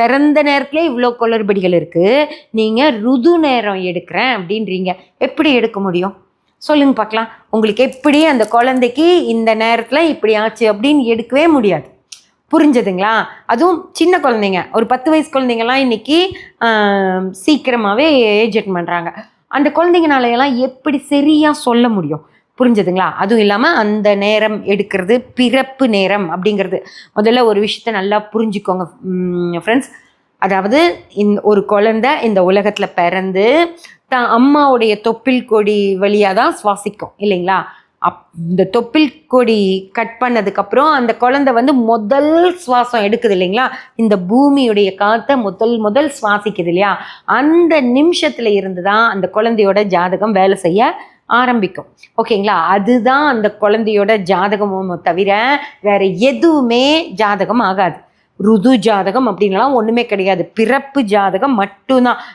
பிறந்த நேரத்துல இவ்வளோ குளறுபடிகள் இருக்கு. நீங்க ருது நேரம் எடுக்கிறேன் அப்படின்றீங்க. எப்படி எடுக்க முடியும்? சொல்லுங்க பார்க்கலாம். உங்களுக்கு எப்படி அந்த குழந்தைக்கு இந்த நேரத்தில் இப்படி ஆச்சு அப்படின்னு எடுக்கவே முடியாது. புரிஞ்சதுங்களா? அதுவும் சின்ன குழந்தைங்க. ஒரு பத்து வயசு குழந்தைங்கலாம் இன்னைக்கு சீக்கிரமாகவே ஏஜெட் பண்ணுறாங்க அந்த குழந்தைங்கனாலையெல்லாம் எப்படி சரியாக சொல்ல முடியும்? புரிஞ்சதுங்களா? அதுவும் இல்லாமல் அந்த நேரம் எடுக்கிறது பிறப்பு நேரம் அப்படிங்கிறது. முதல்ல ஒரு விஷயத்த நல்லா புரிஞ்சுக்கோங்க ஃப்ரெண்ட்ஸ் அதாவது இந்த ஒரு குழந்தை இந்த உலகத்தில் பிறந்து தான் அம்மாவுடைய தொப்பில் கொடி வழியாக தான் சுவாசிக்கும் இல்லைங்களா? அப் இந்த தொப்பில் கொடி கட் பண்ணதுக்கப்புறம் அந்த குழந்தை வந்து முதல் சுவாசம் எடுக்குது இல்லைங்களா? இந்த பூமியுடைய காற்றை முதல் முதல் சுவாசிக்குது இல்லையா? அந்த நிமிஷத்தில் இருந்து தான் அந்த குழந்தையோட ஜாதகம் வேலை செய்ய ஆரம்பிக்கும். ஓகேங்களா? அதுதான் அந்த குழந்தையோட ஜாதகமும் தவிர வேற எதுவுமே ஜாதகம் ஆகாது. ருது ஜாதகம் அப்படின்லாம் ஒன்றுமே கிடையாது. பிறப்பு ஜாதகம் மட்டும்தான்.